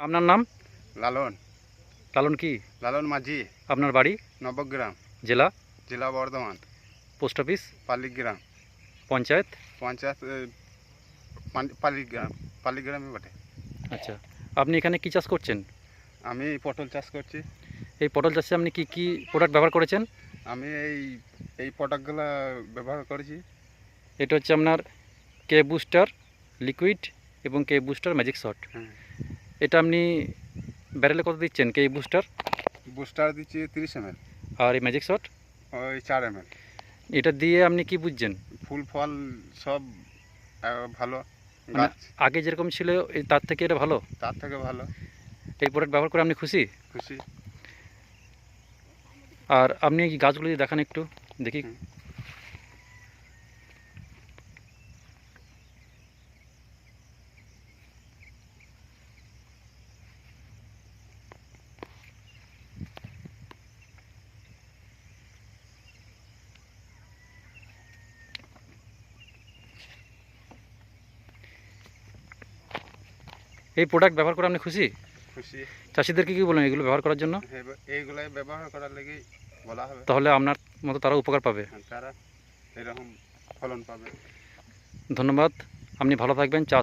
আপনার নাম? লালন। লালন কি? লালন মাঝি। আপনার বাড়ি? নবগ্রাম। জেলা? জেলা বর্ধমান। Post office? পালিগ্রাম। পঞ্চায়েত? পঞ্চায়েত পালিগ্রাম। পালিগ্রামে বটে। আচ্ছা। আপনি এখানে কি চাষ করছেন? আমি পটল চাষ করছি। এই পটল চাষে আপনি কি কি প্রোডাক্ট ব্যবহার করেছেন? আমি এই এই প্রোডাক্টগুলো ব্যবহার করেছি। এটা হচ্ছে আপনার কে বুস্টার লিকুইড এবং কে বুস্টার ম্যাজিক শট হ্যাঁ। এটা আপনি ব্যারেলে কত দিচ্ছেন? কে বুস্টার বুস্টার দিচ্ছি তিরিশ এম আর এই ম্যাজিক শট ওই চার এম এটা দিয়ে আপনি কি বুঝছেন? ফুল ফল সব ভালো। মানে আগে যেরকম ছিল তার থেকে এটা ভালো? তার থেকে ভালো। এই প্রোডাক্ট ব্যবহার করে আপনি খুশি? খুশি। আর আপনি গাছগুলো যদি দেখান একটু দেখি। এই প্রোডাক্ট ব্যবহার করে আপনি খুশি? খুশি। চাষিদেরকে কি বলেন এগুলো ব্যবহার করার জন্য? এইগুলো এইগুলাই ব্যবহার করার লেগে বলা হবে। তাহলে আপনার মতো তারা উপকার পাবে। তারা এরকম ফলন পাবে। ধন্যবাদ। আপনি ভালো থাকবেন চাষ